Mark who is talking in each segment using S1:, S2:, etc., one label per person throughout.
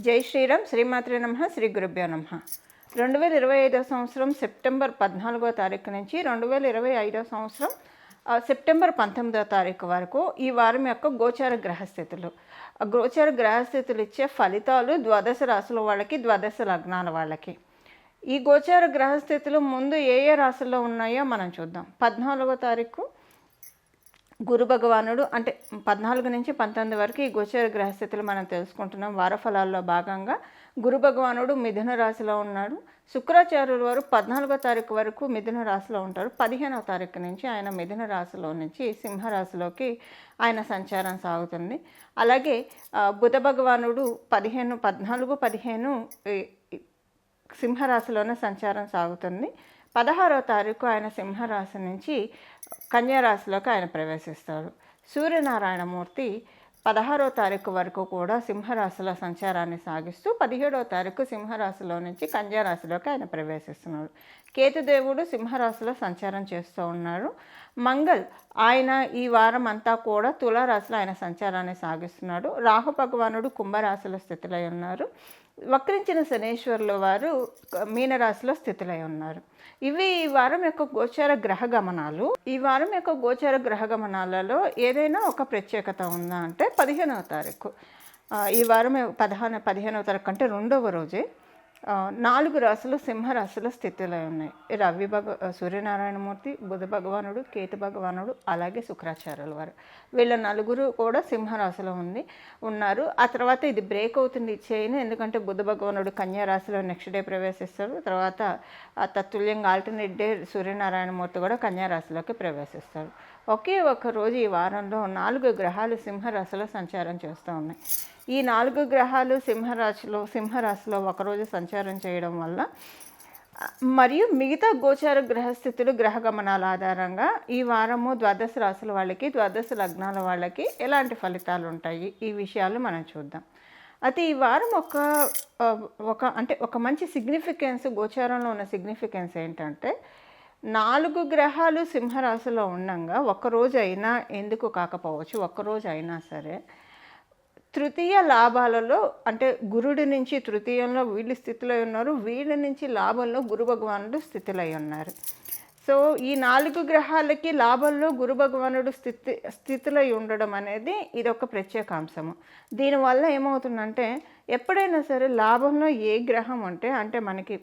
S1: జై శ్రీరామ్ శ్రీమాత్రే నమ శ్రీ గురుభ్యో నమ. రెండు వేల ఇరవై ఐదో సంవత్సరం సెప్టెంబర్ పద్నాలుగో తారీఖు నుంచి రెండు వేల ఇరవై ఐదో సంవత్సరం ఆ, సెప్టెంబర్ పంతొమ్మిదో తారీఖు వరకు ఈ వారం యొక్క గోచార గ్రహస్థితులు. ఆ గోచార గ్రహస్థితులు ఇచ్చే ఫలితాలు ద్వాదశ రాశుల వాళ్ళకి ద్వాదశ లగ్నాల వాళ్ళకి. ఈ గోచార గ్రహస్థితులు ముందు ఏ ఏ రాసుల్లో ఉన్నాయో మనం చూద్దాం. పద్నాలుగో తారీఖు గురు భగవానుడు అంటే పద్నాలుగు నుంచి పంతొమ్మిది వరకు ఈ గోచర గ్రహస్థితులు మనం తెలుసుకుంటున్నాం. వారఫలాల్లో భాగంగా గురు భగవానుడు మిథున రాశిలో ఉన్నాడు. శుక్రాచార్యుల వారు పద్నాలుగో తారీఖు వరకు మిథున రాశిలో ఉంటారు. పదిహేనవ తారీఖు నుంచి ఆయన మిథున రాశిలో నుంచి సింహరాశిలోకి ఆయన సంచారం సాగుతుంది. అలాగే బుధ భగవానుడు పదిహేను పద్నాలుగు పదిహేను సింహరాశిలోనే సంచారం సాగుతుంది. పదహారో తారీఖు ఆయన సింహరాశి నుంచి కన్యారాశిలోకి ఆయన ప్రవేశిస్తారు సూర్యనారాయణమూర్తి పదహారో తారీఖు వరకు కూడా సింహరాశిలో సంచారాన్ని సాగిస్తూ పదిహేడో తారీఖు సింహరాశిలో నుంచి కన్యారాశిలోకి ఆయన ప్రవేశిస్తున్నాడు. కేతుదేవుడు సింహరాశిలో సంచారం చేస్తూ ఉన్నాడు. మంగళ్ ఆయన ఈ వారం అంతా కూడా తులారాశిలో ఆయన సంచారాన్ని సాగిస్తున్నాడు. రాహు భగవానుడు కుంభరాశిలో స్థితిలో ఉన్నారు. వక్రించిన శనేశ్వరుల వారు మీనరాశిలో స్థితులై ఉన్నారు. ఇవి ఈ వారం యొక్క గోచార గ్రహ గమనాలు. ఈ వారం యొక్క గోచార గ్రహ గమనాలలో ఏదైనా ఒక ప్రత్యేకత ఉందా అంటే పదిహేనవ తారీఖు. ఈ వారం పదహాన పదిహేనవ తారీఖు అంటే రెండవ రోజే. నాలుగు రాసులు సింహరాశుల స్థితిలో ఉన్నాయి. రవి భగ సూర్యనారాయణమూర్తి బుధ భగవానుడు కేతు భగవానుడు అలాగే శుక్రాచార్యుల వారు. వీళ్ళ నలుగురు కూడా సింహరాశిలో ఉంది ఉన్నారు. ఆ తర్వాత ఇది బ్రేక్ అవుతుంది ఈ చైన్ ఎందుకంటే బుధ భగవానుడు కన్యా రాశిలో నెక్స్ట్ డే ప్రవేశిస్తారు తర్వాత ఆ తత్తుల్యంగా ఆల్టర్నేట్ డే సూర్యనారాయణమూర్తి కూడా కన్యా రాశిలోకి ప్రవేశిస్తారు ఒకే ఒక రోజు ఈ వారంలో నాలుగు గ్రహాలు సింహరాశిలో సంచారం చేస్తూ ఉన్నాయి. ఈ నాలుగు గ్రహాలు సింహరాశిలో సింహరాశిలో ఒకరోజు సంచారం చేయడం వల్ల మరియు మిగతా గోచార గ్రహస్థితులు గ్రహ గమనాల ఆధారంగా ఈ వారము ద్వాదశ రాశుల వాళ్ళకి ద్వాదశ లగ్నాల వాళ్ళకి ఎలాంటి ఫలితాలు ఉంటాయి? ఈ విషయాలు మనం చూద్దాం. అయితే ఈ వారం ఒక ఒక అంటే ఒక మంచి సిగ్నిఫికెన్స్ గోచారంలో ఉన్న సిగ్నిఫికెన్స్ ఏంటంటే నాలుగు గ్రహాలు సింహరాశిలో ఉండగా ఒక్కరోజు అయినా ఎందుకు కాకపోవచ్చు ఒక్కరోజు అయినా సరే తృతీయ లాభాలలో అంటే గురుడి నుంచి తృతీయంలో వీళ్ళు స్థితిలో ఉన్నారు వీళ్ళ నుంచి లాభంలో గురు భగవానుడు స్థితిలో ఉన్నారు. సో ఈ నాలుగు గ్రహాలకి లాభంలో గురు భగవానుడు స్థితి స్థితిలో ఉండడం అనేది ఇది ఒక ప్రత్యేక అంశము దీనివల్ల ఏమవుతుందంటే ఎప్పుడైనా సరే లాభంలో ఏ గ్రహం ఉంటే అంటే మనకి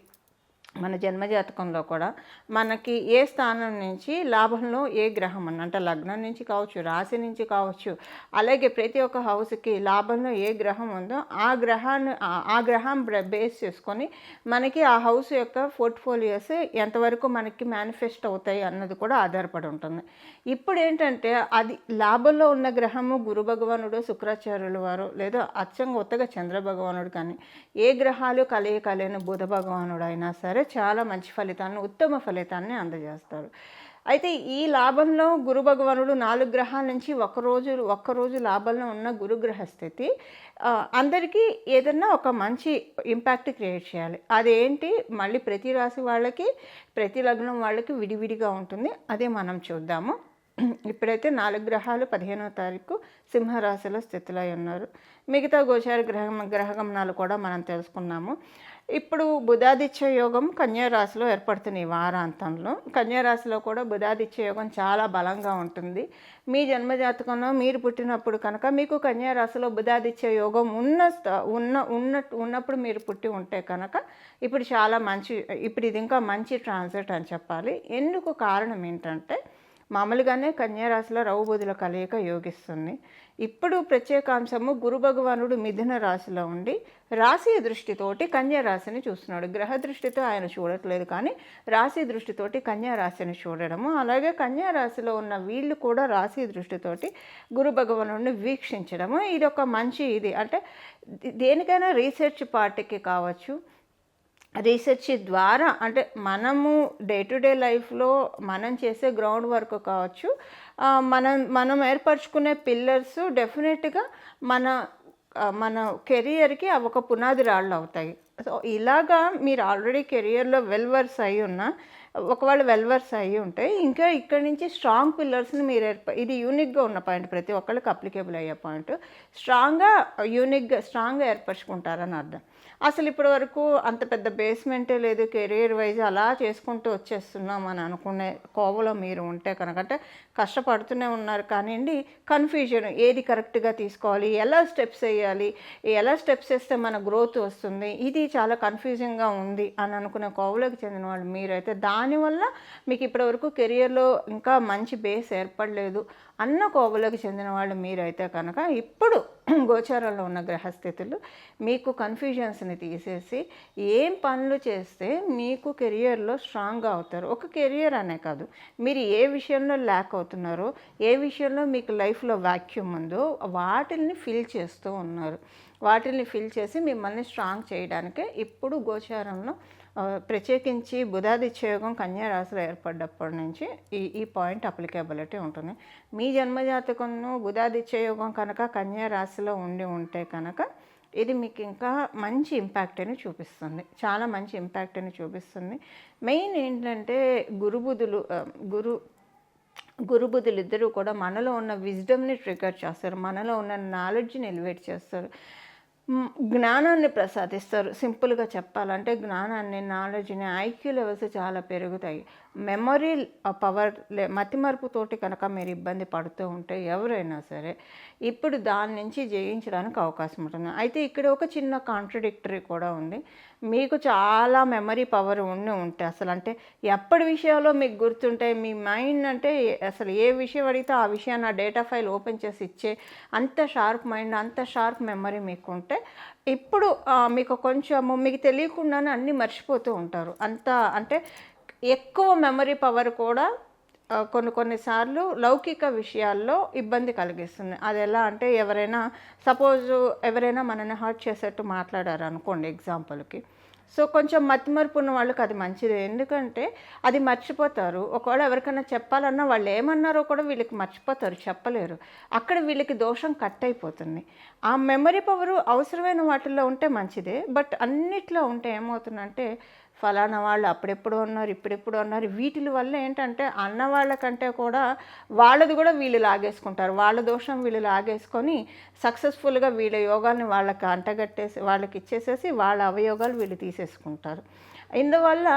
S1: మన జన్మజాతకంలో కూడా మనకి ఏ స్థానం నుంచి లాభంలో ఏ గ్రహం అని అంటే లగ్నం నుంచి కావచ్చు రాశి నుంచి కావచ్చు అలాగే ప్రతి ఒక్క హౌస్కి లాభంలో ఏ గ్రహం ఉందో ఆ గ్రహాన్ని ఆ- గ్రహం బేస్ చేసుకొని మనకి ఆ హౌస్ యొక్క పోర్ట్ఫోలియోస్ ఎంతవరకు మనకి మేనిఫెస్ట్ అవుతాయి అన్నది కూడా ఆధారపడి ఉంటుంది. ఇప్పుడు ఏంటంటే అది లాభంలో ఉన్న గ్రహము గురు భగవానుడు శుక్రాచార్యుల వారు లేదా అచ్చంగా ఉత్తగా చంద్ర భగవానుడు కానీ ఏ గ్రహాలు కలయిక లేని బుధ భగవానుడు అయినా సరే చాలా మంచి ఫలితాలను ఉత్తమ ఫలితాన్ని అందజేస్తారు. అయితే ఈ లాభంలో గురు భగవానుడు నాలుగు గ్రహాల నుంచి ఒకరోజు ఒక్కరోజు లాభంలో ఉన్న గురుగ్రహ స్థితి అందరికీ ఏదన్నా ఒక మంచి ఇంపాక్ట్ క్రియేట్ చేయాలి. అదేంటి? మళ్ళీ ప్రతి రాశి వాళ్ళకి ప్రతి లగ్నం వాళ్ళకి విడివిడిగా ఉంటుంది. అదే మనం చూద్దాము. ఇప్పుడైతే నాలుగు గ్రహాలు పదిహేనో తారీఖు సింహరాశిలో స్థితిలో ఉన్నారు. మిగతా గోచార గ్రహ గ్రహగమనాలు కూడా మనం తెలుసుకున్నాము. ఇప్పుడు బుధాదిత్య యోగం కన్యారాశిలో ఏర్పడుతుంది ఈ వారాంతంలో. కన్యారాశిలో కూడా బుధాదిత్య యోగం చాలా బలంగా ఉంటుంది. మీ జన్మజాతకంలో మీరు పుట్టినప్పుడు కనుక మీకు కన్యారాశిలో బుధాదిత్య యోగం ఉన్న స్థ- ఉన్న ఉన్నప్పుడు మీరు పుట్టి ఉంటే కనుక ఇప్పుడు చాలా మంచి ఇప్పుడు ఇది ఇంకా మంచి ట్రాన్సిట్ అని చెప్పాలి. ఎందుకు కారణం ఏంటంటే మామూలుగానే కన్యారాశిలో రౌబుధుల కలయిక యోగిస్తుంది. ఇప్పుడు ప్రత్యేకాంశము గురు భగవానుడు మిథున రాశిలో ఉండి రాశి దృష్టితోటి కన్యారాశిని చూస్తున్నాడు. గ్రహ దృష్టితో ఆయన చూడట్లేదు కానీ రాశి దృష్టితోటి కన్యారాశిని చూడడము అలాగే కన్యారాశిలో ఉన్న వీళ్ళు కూడా రాశి దృష్టితోటి గురు భగవానుడిని వీక్షించడము. ఇది ఒక మంచి ఇది. అంటే దేనికైనా రీసెర్చ్ పార్టీకి కావచ్చు రీసెర్చ్ ద్వారా అంటే మనము డే టు డే లైఫ్లో మనం చేసే గ్రౌండ్ వర్క్ కావచ్చు మనం మనం ఏర్పరచుకునే పిల్లర్స్ డెఫినెట్గా మన మన కెరియర్కి అవి ఒక పునాది రాళ్ళు అవుతాయి. సో ఇలాగా మీరు ఆల్రెడీ కెరియర్లో వెల్వర్స్ అయి ఉన్న ఒకవేళ వెల్వర్స్ అయ్యి ఉంటే ఇంకా ఇక్కడ నుంచి స్ట్రాంగ్ పిల్లర్స్ని మీరు ఏర్ప ఇది యూనిక్గా ఉన్న పాయింట్ ప్రతి ఒక్కళ్ళకి అప్లికేబుల్ అయ్యే పాయింట్. స్ట్రాంగ్గా యూనిక్గా స్ట్రాంగ్గా ఏర్పరచుకుంటారని అర్థం. అసలు ఇప్పటి వరకు అంత పెద్ద బేస్మెంటే లేదు కెరీర్ వైజ్ అలా చేసుకుంటూ వచ్చేస్తున్నాం అని అనుకునే కోవలో మీరు ఉంటే కనుక అంటే కష్టపడుతూనే ఉన్నారు కానివ్వండి కన్ఫ్యూజన్ ఏది కరెక్ట్గా తీసుకోవాలి ఎలా స్టెప్స్ వేయాలి ఎలా స్టెప్స్ వేస్తే మన గ్రోత్ వస్తుంది ఇది చాలా కన్ఫ్యూజింగ్గా ఉంది అని అనుకునే కోవలోకి చెందిన వాళ్ళు మీరైతే. దానివల్ల మీకు ఇప్పటివరకు కెరియర్లో ఇంకా మంచి బేస్ ఏర్పడలేదు. అన్న కోవలోకి చెందిన వాళ్ళు మీరైతే కనుక ఇప్పుడు గోచారంలో ఉన్న గ్రహస్థితులు మీకు కన్ఫ్యూజన్స్ని తీసేసి ఏం పనులు చేస్తే మీకు కెరియర్లో స్ట్రాంగ్గా అవుతారు. ఒక కెరియర్ అనే కాదు. మీరు ఏ విషయంలో ల్యాక్ అవుతున్నారో ఏ విషయంలో మీకు లైఫ్లో వాక్యూమ్ ఉందో వాటిని ఫిల్ చేస్తూ ఉన్నారు. వాటిని ఫిల్ చేసి మిమ్మల్ని స్ట్రాంగ్ చేయడానికే ఇప్పుడు గోచారంలో ప్రత్యేకించి బుధాదిత్యయోగం కన్యా రాశిలో ఏర్పడ్డప్పటి నుంచి ఈ ఈ పాయింట్ అప్లికేబిలిటీ ఉంటుంది. మీ జన్మజాతకంను బుధాదిత్యయోగం కనుక కన్యారాశిలో ఉండి ఉంటే కనుక ఇది మీకు ఇంకా మంచి ఇంపాక్ట్ని చూపిస్తుంది. చాలా మంచి ఇంపాక్ట్ని చూపిస్తుంది. మెయిన్ ఏంటంటే గురుబుధులు గురు గురుబుధులు ఇద్దరూ కూడా మనలో ఉన్న విజ్డమ్ని ట్రిగర్ చేస్తారు. మనలో ఉన్న నాలెడ్జ్ని ఎలివేట్ చేస్తారు. జ్ఞానాన్ని ప్రసాదిస్తారు. సింపుల్గా చెప్పాలంటే జ్ఞానాన్ని నాలెడ్జ్ని ఐక్యూ లెవెల్స్ చాలా పెరుగుతాయి. మెమొరీ పవర్ మతిమరుపుతోటి కనుక మీరు ఇబ్బంది పడుతూ ఉంటే ఎవరైనా సరే ఇప్పుడు దాని నుంచి జయించడానికి అవకాశం ఉంటుంది. అయితే ఇక్కడ ఒక చిన్న కాంట్రడిక్టరీ కూడా ఉంది. మీకు చాలా మెమరీ పవర్ ఉండి ఉంటే అసలు అంటే ఎప్పటి విషయాల్లో మీకు గుర్తుంటాయి మీ మైండ్ అంటే అసలు ఏ విషయం అడిగితే ఆ విషయాన్ని ఆ డేటా ఫైల్ ఓపెన్ చేసి ఇచ్చే అంత షార్ప్ మైండ్ అంత షార్ప్ మెమరీ మీకు ఉంటే ఇప్పుడు మీకు కొంచెము మీకు తెలియకుండానే అన్నీ మర్చిపోతూ ఉంటారు. అంత అంటే ఎక్కువ మెమరీ పవర్ కూడా కొన్ని కొన్నిసార్లు లౌకిక విషయాల్లో ఇబ్బంది కలిగిస్తుంది. అది ఎలా అంటే ఎవరైనా సపోజ్ ఎవరైనా మనల్ని హర్ట్ చేసేట్టు మాట్లాడారు అనుకోండి ఎగ్జాంపుల్కి. సో కొంచెం మతిమరుపు ఉన్న వాళ్ళకి అది మంచిదే. ఎందుకంటే అది మర్చిపోతారు. ఒకవేళ ఎవరికైనా చెప్పాలన్నా వాళ్ళు ఏమన్నారో కూడా వీళ్ళకి మర్చిపోతారు చెప్పలేరు. అక్కడ వీళ్ళకి దోషం కట్ అయిపోతుంది. ఆ మెమరీ పవరు అవసరమైన వాటిల్లో ఉంటే మంచిదే. బట్ అన్నిట్లో ఉంటే ఏమవుతుందంటే ఫలానా వాళ్ళు అప్పుడెప్పుడు ఉన్నారు ఇప్పుడెప్పుడు ఉన్నారు. వీటి వల్ల ఏంటంటే అన్న వాళ్ళకంటే కూడా వాళ్ళది కూడా వీళ్ళు లాగేసుకుంటారు. వాళ్ళ దోషం వీళ్ళు లాగేసుకొని సక్సెస్ఫుల్గా వీళ్ళ యోగాల్ని వాళ్ళకి అంటగట్టేసి వాళ్ళకి ఇచ్చేసేసి వాళ్ళ అవయోగాలు వీళ్ళు తీసేసుకుంటారు. ఇందువల్ల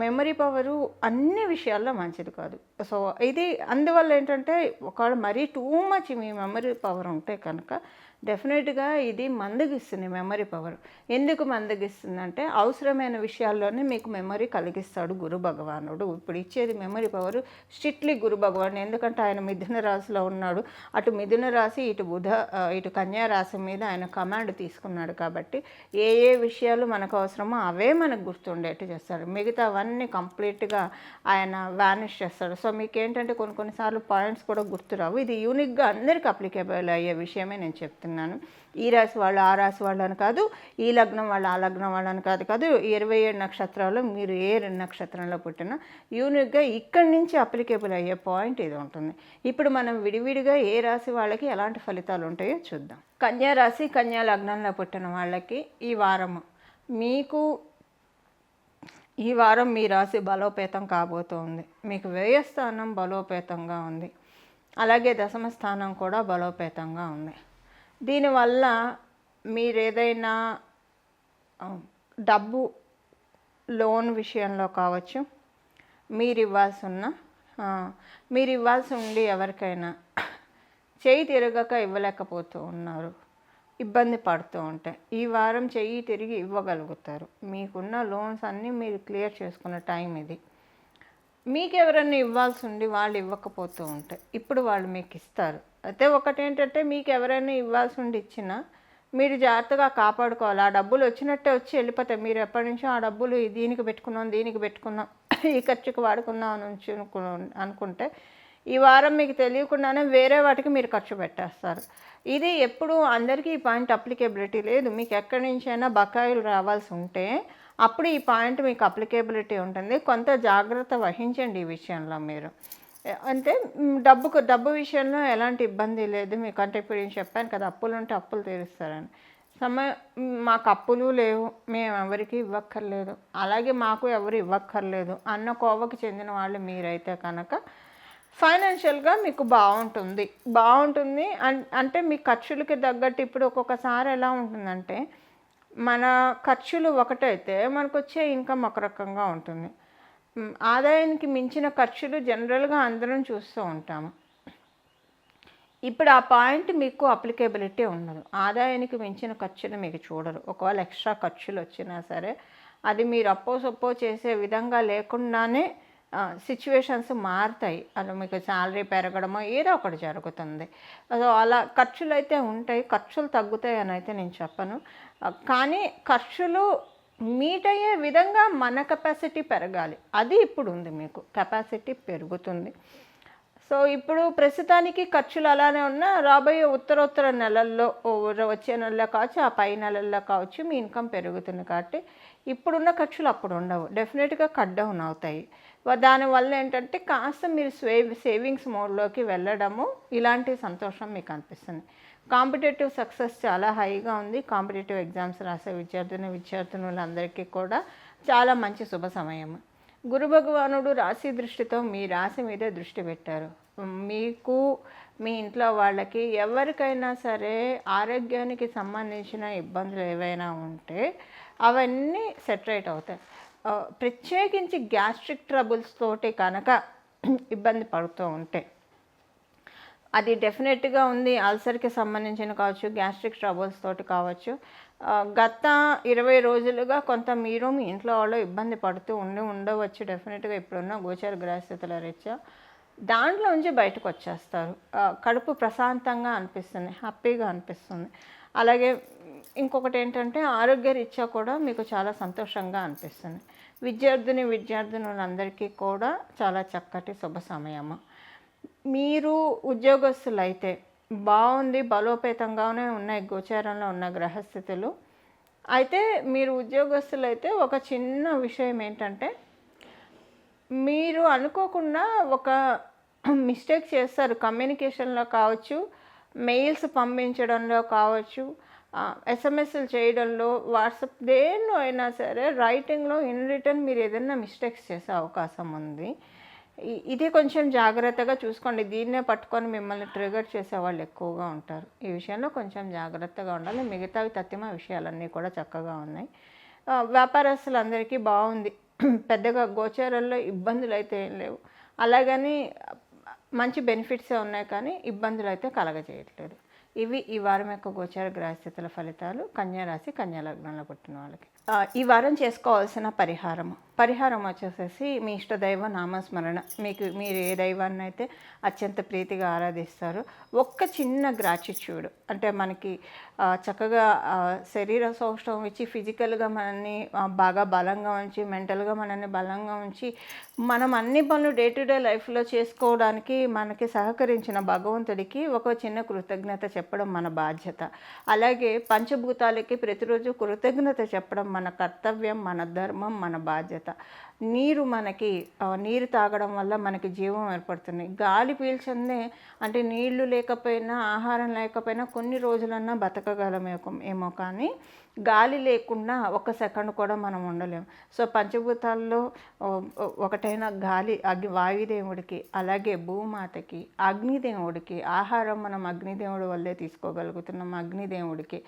S1: మెమరీ పవరు అన్ని విషయాల్లో మంచిది కాదు. సో ఇది అందువల్ల ఏంటంటే ఒకవేళ మరీ టూ మచ్ మీ మెమరీ పవర్ ఉంటే కనుక డెఫినెట్గా ఇది మందగిస్తుంది మెమరీ పవర్. ఎందుకు మందగిస్తుంది అంటే అవసరమైన విషయాల్లోనే మీకు మెమరీ కలిగిస్తాడు గురు భగవానుడు. ఇప్పుడు ఇచ్చేది memory power strictly Guru Bhagavan ఎందుకంటే ఆయన మిథున రాశిలో ఉన్నాడు. అటు మిథున రాశి ఇటు బుధ ఇటు కన్యా రాశి మీద ఆయన కమాండ్ తీసుకున్నాడు కాబట్టి ఏ ఏ విషయాలు మనకు అవసరమో అవే మనకు గుర్తుండేట్టు చేస్తాడు. మిగతావన్నీ కంప్లీట్గా ఆయన వానిష్ చేస్తాడు. సో మీకు ఏంటంటే కొన్ని కొన్నిసార్లు పాయింట్స్ కూడా గుర్తురావు. ఇది యూనిక్గా అందరికి అప్లికేబుల్ అయ్యే విషయమే నేను చెప్తున్నాను. ఈ రాశి వాళ్ళు ఆ రాశి వాళ్ళని కాదు ఈ లగ్నం వాళ్ళు ఆ లగ్నం వాళ్ళని కాదు కాదు ఇరవై ఏడు నక్షత్రాల్లో మీరు ఏ రెండు నక్షత్రంలో పుట్టినా యూనిక్గా ఇక్కడి నుంచి అప్లికేబుల్ అయ్యే పాయింట్ ఇది ఉంటుంది. ఇప్పుడు మనం విడివిడిగా ఏ రాశి వాళ్ళకి ఎలాంటి ఫలితాలు ఉంటాయో చూద్దాం. కన్యా రాశి కన్యా లగ్నంలో పుట్టిన వాళ్ళకి ఈ వారము మీకు ఈ వారం మీ రాశి బలోపేతం కాబోతోంది. మీకు వ్యయస్థానం బలోపేతంగా ఉంది. అలాగే దశమ స్థానం కూడా బలోపేతంగా ఉంది. దీనివల్ల మీరు ఏదైనా డబ్బు లోన్ విషయంలో కావచ్చు మీరు ఇవ్వాల్సి ఉన్న మీరు ఇవ్వాల్సి ఉండి ఎవరికైనా చేయి తిరగక ఇవ్వలేకపోతూ ఉన్నారు ఇబ్బంది పడుతూ ఉంటాయి ఈ వారం చెయ్యి తిరిగి ఇవ్వగలుగుతారు. మీకున్న లోన్స్ అన్నీ మీరు క్లియర్ చేసుకున్న టైం ఇది. మీకు ఎవరైనా ఇవ్వాల్సి ఉండి వాళ్ళు ఇవ్వకపోతూ ఉంటాయి ఇప్పుడు వాళ్ళు మీకు ఇస్తారు అయితే ఒకటి ఏంటంటే మీకు ఎవరైనా ఇవ్వాల్సి ఉండి ఇచ్చినా మీరు జాగ్రత్తగా కాపాడుకోవాలి. ఆ డబ్బులు వచ్చినట్టే వచ్చి వెళ్ళిపోతాయి. మీరు ఎప్పటి నుంచో ఆ డబ్బులు దీనికి పెట్టుకున్నాం దీనికి పెట్టుకున్నాం ఈ ఖర్చుకు వాడుకుందాం అని అనుకుంటే ఈ వారం మీకు తెలియకుండానే వేరే వాటికి మీరు ఖర్చు పెట్టేస్తారు. ఇది ఎప్పుడు అందరికీ ఈ పాయింట్ అప్లికేబిలిటీ లేదు. మీకు ఎక్కడి నుంచైనా బకాయిలు రావాల్సి ఉంటే అప్పుడు ఈ పాయింట్ మీకు అప్లికేబిలిటీ ఉంటుంది. కొంత జాగ్రత్త వహించండి ఈ విషయంలో మీరు. అంటే డబ్బుకు డబ్బు విషయంలో ఎలాంటి ఇబ్బంది లేదు. మీకు అంటే ఇప్పుడు నేను చెప్పాను కదా అప్పులు ఉంటే అప్పులు తీరుస్తారని. సమయ మాకు అప్పులు లేవు. మేము ఎవరికి ఇవ్వక్కర్లేదు. అలాగే మాకు ఎవరు ఇవ్వక్కర్లేదు అన్న కోవకు చెందిన వాళ్ళు మీరైతే కనుక ఫైనాన్షియల్గా మీకు బాగుంటుంది. బాగుంటుంది అంటే మీ ఖర్చులకి తగ్గట్టు ఇప్పుడు ఒక్కొక్కసారి ఎలా ఉంటుందంటే మన ఖర్చులు ఒకటైతే మనకు వచ్చే ఇన్కమ్ ఒక రకంగా ఉంటుంది. ఆదాయానికి మించిన ఖర్చులు జనరల్గా అందరం చూస్తూ ఉంటాము. ఇప్పుడు ఆ పాయింట్ మీకు అప్లికేబిలిటీ ఉండదు. ఆదాయానికి మించిన ఖర్చులు మీకు చూడరు. ఒకవేళ ఎక్స్ట్రా ఖర్చులు వచ్చినా సరే అది మీరు అప్పో సొప్పో చేసే విధంగా లేకుండానే సిచ్యువేషన్స్ మారుతాయి. అలా మీకు శాలరీ పెరగడమో ఏదో ఒకటి జరుగుతుంది. సో అలా ఖర్చులు అయితే ఉంటాయి. ఖర్చులు తగ్గుతాయి అని అయితే నేను చెప్పను. కానీ ఖర్చులు మీట్ అయ్యే విధంగా మన కెపాసిటీ పెరగాలి. అది ఇప్పుడు ఉంది మీకు. కెపాసిటీ పెరుగుతుంది. సో ఇప్పుడు ప్రస్తుతానికి ఖర్చులు అలానే ఉన్నా రాబోయే ఉత్తరోత్తర నెలల్లో ఓ వచ్చే నెలలో కావచ్చు ఆ పై నెలల్లో కావచ్చు మీ ఇన్కమ్ పెరుగుతుంది కాబట్టి ఇప్పుడున్న ఖర్చులు అప్పుడు ఉండవు. డెఫినెట్గా కట్ డౌన్ అవుతాయి. దానివల్ల ఏంటంటే కాస్త మీరు సేవ్ సేవింగ్స్ మోడ్లోకి వెళ్ళడము ఇలాంటి సంతోషం మీకు అనిపిస్తుంది. కాంపిటేటివ్ సక్సెస్ చాలా హైగా ఉంది. కాంపిటేటివ్ ఎగ్జామ్స్ రాసే విద్యార్థిని విద్యార్థినులందరికీ కూడా చాలా మంచి శుభ సమయం గురు భగవానుడు రాశి దృష్టితో మీ రాశి మీదే దృష్టి పెట్టారు. మీకు మీ ఇంట్లో వాళ్ళకి ఎవరికైనా సరే ఆరోగ్యానికి సంబంధించిన ఇబ్బందులు ఏవైనా ఉంటే అవన్నీ సెటరేట్ అవుతాయి. ప్రత్యేకించి గ్యాస్ట్రిక్ ట్రబుల్స్ తోటి కనుక ఇబ్బంది పడుతూ ఉంటే అది డెఫినెట్గా ఉంది. అల్సర్కి సంబంధించిన కావచ్చు గ్యాస్ట్రిక్ ట్రబుల్స్ తోటి కావచ్చు. గత ఇరవై రోజులుగా కొంత మీరు మీ ఇంట్లో వాళ్ళు ఇబ్బంది పడుతూ ఉండి ఉండవచ్చు. డెఫినెట్గా ఇప్పుడున్న గోచర గ్రహస్థితుల రీత్యా. దాంట్లో నుంచి బయటకు వచ్చేస్తారు. కడుపు ప్రశాంతంగా అనిపిస్తుంది హ్యాపీగా అనిపిస్తుంది. అలాగే ఇంకొకటి ఏంటంటే ఆరోగ్య రీత్యా కూడా మీకు చాలా సంతోషంగా అనిపిస్తుంది. విద్యార్థిని విద్యార్థినులందరికీ కూడా చాలా చక్కటి శుభ సమయము. మీరు ఉద్యోగస్తులైతే బాగుంది బలోపేతంగానే ఉన్నాయి గోచారంలో ఉన్న గ్రహస్థితులు. అయితే మీరు ఉద్యోగస్తులైతే ఒక చిన్న విషయం ఏంటంటే మీరు అనుకోకుండా ఒక మిస్టేక్ చేస్తారు. కమ్యూనికేషన్లో కావచ్చు మెయిల్స్ పంపించడంలో కావచ్చు ఎస్ఎంఎస్లు చేయడంలో వాట్సాప్ దేనిలో అయినా సరే రైటింగ్లో ఇన్ రిటర్న్ మీరు ఏదైనా మిస్టేక్స్ చేసే అవకాశం ఉంది. ఇది కొంచెం జాగ్రత్తగా చూసుకోండి. దీన్నే పట్టుకొని మిమ్మల్ని ట్రిగర్ చేసే వాళ్ళు ఎక్కువగా ఉంటారు. ఈ విషయంలో కొంచెం జాగ్రత్తగా ఉండాలి. మిగతావి తత్తిమ విషయాలన్నీ కూడా చక్కగా ఉన్నాయి. వ్యాపారస్తులందరికీ బాగుంది. పెద్దగా గోచారంలో ఇబ్బందులు అయితే ఏం లేవు. అలాగని మంచి బెనిఫిట్సే ఉన్నాయి కానీ ఇబ్బందులు అయితే కలగజేయట్లేదు. ఇవి ఈ వారం యొక్క గోచార గ్రహస్థితుల ఫలితాలు. కన్యా రాశి కన్యా లగ్నంలో పుట్టిన వాళ్ళకి. ఈ వారం చేసుకోవాల్సిన పరిహారము. పరిహారం వచ్చేసేసి మీ ఇష్టదైవ నామస్మరణ. మీకు మీరు ఏ దైవాన్ని అయితే అత్యంత ప్రీతిగా ఆరాధిస్తారో ఒక్క చిన్న గ్రాచిట్యూడ్ అంటే మనకి చక్కగా శరీర సౌష్టం ఇచ్చి ఫిజికల్గా మనల్ని బాగా బలంగా ఉంచి మెంటల్గా మనల్ని బలంగా ఉంచి మనం అన్ని పనులు డే టు డే లైఫ్లో చేసుకోవడానికి మనకి సహకరించిన భగవంతుడికి ఒక చిన్న కృతజ్ఞత చెప్పడం మన బాధ్యత. అలాగే పంచభూతాలకి ప్రతిరోజు కృతజ్ఞత చెప్పడం మన కర్తవ్యం మన ధర్మం మన బాధ్యత. నీరు మనకి నీరు తాగడం వల్ల మనకి జీవం ఏర్పడుతుంది. గాలి పీల్చందే అంటే నీళ్ళు లేకపోయినా ఆహారం లేకపోయినా కొన్ని రోజులన్నా బతకగలమేమో ఏమో కానీ గాలి లేకుండా ఒక సెకండ్ కూడా మనం ఉండలేము సో పంచభూతాల్లో ఒకటైన గాలి అగ్ని వాయుదేవుడికి అలాగే భూమాతకి అగ్నిదేవుడికి ఆహారం మనం అగ్నిదేవుడి వల్లే తీసుకోగలుగుతున్నాం అగ్నిదేవుడికి.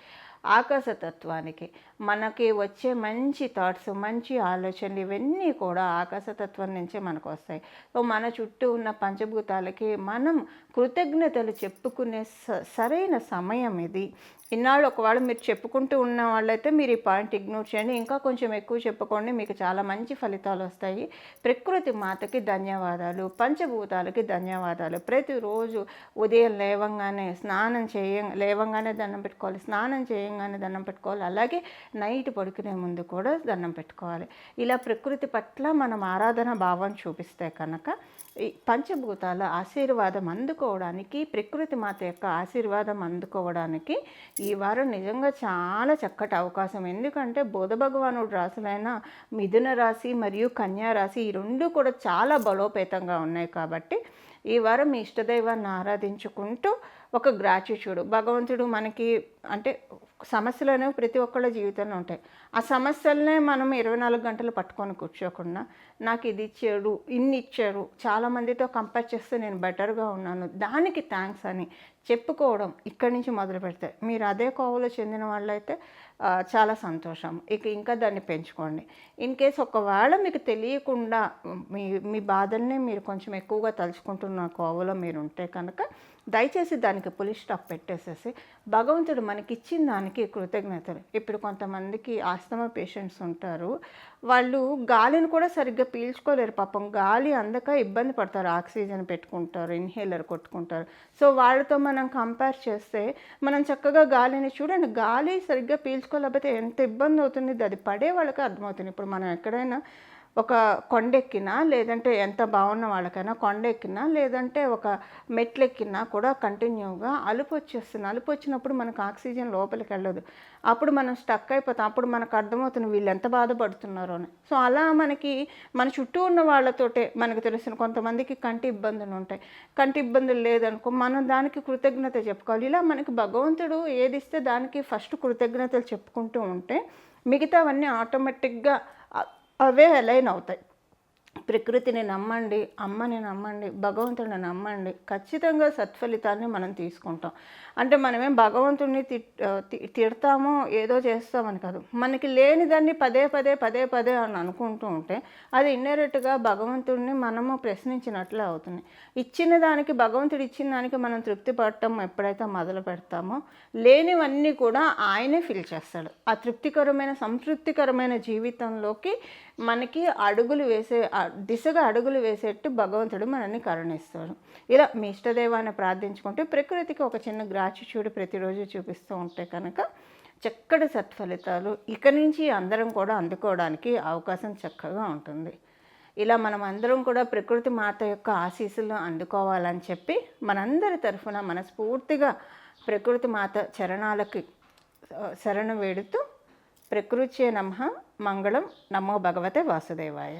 S1: ఆకాశతత్వానికి. మనకి వచ్చే మంచి థాట్స్ మంచి ఆలోచనలు ఇవన్నీ కూడా ఆకాశతత్వం నుంచే మనకు వస్తాయి. సో మన చుట్టూ ఉన్న పంచభూతాలకి మనం కృతజ్ఞతలు చెప్పుకునే స- సరైన సమయం ఇది. ఇన్నాళ్ళు ఒకవేళ మీరు చెప్పుకుంటూ ఉన్న వాళ్ళైతే మీరు ఈ పాయింట్ ఇగ్నోర్ చేయండి. ఇంకా కొంచెం ఎక్కువ చెప్పుకోండి మీకు చాలా మంచి ఫలితాలు వస్తాయి. ప్రకృతి మాతకి ధన్యవాదాలు పంచభూతాలకి ధన్యవాదాలు. ప్రతిరోజు ఉదయం లేవంగానే స్నానం చేయ లేవంగానే దండం పెట్టుకోవాలి స్నానం చేయంగానే దండం పెట్టుకోవాలి. అలాగే నైట్ పడుకునే ముందు కూడా దండం పెట్టుకోవాలి. ఇలా ప్రకృతి పట్ల మనం ఆరాధన భావం చూపిస్తే కనుక ఈ పంచభూతాల ఆశీర్వాదం అందుకోవడానికి ప్రకృతి మాత యొక్క ఆశీర్వాదం అందుకోవడానికి ఈ వారం నిజంగా చాలా చక్కటి అవకాశం. ఎందుకంటే బోధ భగవానుడు రాసులైన మిథున రాశి మరియు కన్యా రాశి ఈ రెండు కూడా చాలా బలోపేతంగా ఉన్నాయి కాబట్టి ఈ వారం మీ ఇష్టదైవాన్ని ఆరాధించుకుంటూ ఒక గ్రాట్యుట్యూడ్ భగవంతుడు మనకి అంటే సమస్యలు అనేవి ప్రతి ఒక్కళ్ళ జీవితంలో ఉంటాయి. ఆ సమస్యలనే మనం ఇరవై నాలుగు గంటలు పట్టుకొని కూర్చోకుండా నాకు ఇది ఇచ్చాడు ఇన్ని ఇచ్చాడు చాలా మందితో కంపేర్ చేస్తే నేను బెటర్గా ఉన్నాను దానికి థ్యాంక్స్ అని చెప్పుకోవడం ఇక్కడి నుంచి మొదలు పెడతాయి. మీరు అదే కోవలో చెందిన వాళ్ళైతే చాలా సంతోషం. ఇక ఇంకా దాన్ని పెంచుకోండి. ఇన్ కేస్ ఒకవేళ మీకు తెలియకుండా మీ మీ బాధల్ని మీరు కొంచెం ఎక్కువగా తలుచుకుంటున్న కోవలో మీరు ఉంటే కనుక దయచేసి దానికి పులి స్టాప్ పెట్టేసేసి భగవంతుడు మనకి ఇచ్చిన దానికి కృతజ్ఞతలు. ఇప్పుడు కొంతమందికి ఆస్తమా పేషెంట్స్ ఉంటారు. వాళ్ళు గాలిని కూడా సరిగ్గా పీల్చుకోలేరు. పాపం గాలి అందక ఇబ్బంది పడతారు. ఆక్సిజన్ పెట్టుకుంటారు ఇన్హేలర్ కొట్టుకుంటారు. సో వాళ్ళతో మనం కంపేర్ చేస్తే మనం చక్కగా గాలిని చూడండి. గాలి సరిగ్గా పీల్చుకోలేకపోతే ఎంత ఇబ్బంది అవుతుంది? అది పడే వాళ్ళకి అర్థమవుతుంది. ఇప్పుడు మనం ఎక్కడైనా ఒక కొండెక్కినా లేదంటే ఎంత బాగున్న వాళ్ళకైనా కొండెక్కినా లేదంటే ఒక మెట్లెక్కినా కూడా కంటిన్యూగా అలుపు వచ్చేస్తుంది. అలుపు వచ్చినప్పుడు మనకు ఆక్సిజన్ లోపలికి వెళ్ళదు. అప్పుడు మనం స్టక్ అయిపోతాం. అప్పుడు మనకు అర్థమవుతుంది వీళ్ళు ఎంత బాధపడుతున్నారో అని. సో అలా మనకి మన చుట్టూ ఉన్న వాళ్ళతోటే మనకు తెలిసిన కొంతమందికి కంటి ఇబ్బందులు ఉంటాయి. కంటి ఇబ్బందులు లేదనుకో మనం దానికి కృతజ్ఞత చెప్పుకోవాలి. ఇలా మనకి భగవంతుడు ఏది ఇస్తే దానికి ఫస్ట్ కృతజ్ఞతలు చెప్పుకుంటూ ఉంటే మిగతావన్నీ ఆటోమేటిక్గా అవే అలైన్ అవుతాయి ప్రకృతిని నమ్మండి అమ్మని నమ్మండి భగవంతుడిని నమ్మండి ఖచ్చితంగా సత్ఫలితాన్ని మనం తీసుకుంటాం. అంటే మనమేం భగవంతుడిని తి- తిడతామో ఏదో చేస్తామని కాదు. మనకి లేని దాన్ని పదే పదే పదే పదే అని అనుకుంటూ ఉంటే అది ఇండైరెక్ట్గా భగవంతుడిని మనము ప్రశ్నించినట్లే అవుతుంది. ఇచ్చిన దానికి భగవంతుడు ఇచ్చిన దానికి మనం తృప్తి పడటం ఎప్పుడైతే మొదలు పెడతామో లేనివన్నీ కూడా ఆయనే ఫిల్ చేస్తాడు. ఆ తృప్తికరమైన సంతృప్తికరమైన జీవితంలోకి మనకి అడుగులు వేసే దిశగా అడుగులు వేసేట్టు భగవంతుడు మనల్ని కరుణిస్తాడు. ఇలా మీ ఇష్టదైవాన్ని ప్రార్థించుకుంటే ప్రకృతికి ఒక చిన్న గ్రాచిట్యూడ్ ప్రతిరోజు చూపిస్తూ ఉంటే కనుక చక్కటి సత్ఫలితాలు ఇక నుంచి అందరం కూడా అందుకోవడానికి అవకాశం చక్కగా ఉంటుంది. ఇలా మనం అందరం కూడా ప్రకృతి మాత యొక్క ఆశీస్సులు అందుకోవాలని చెప్పి మనందరి తరఫున మనస్ఫూర్తిగా ప్రకృతి మాత చరణాలకి శరణు వేడుతూ ప్రకృత్యే నమ మంగళం నమో భగవతే వాసుదేవాయ.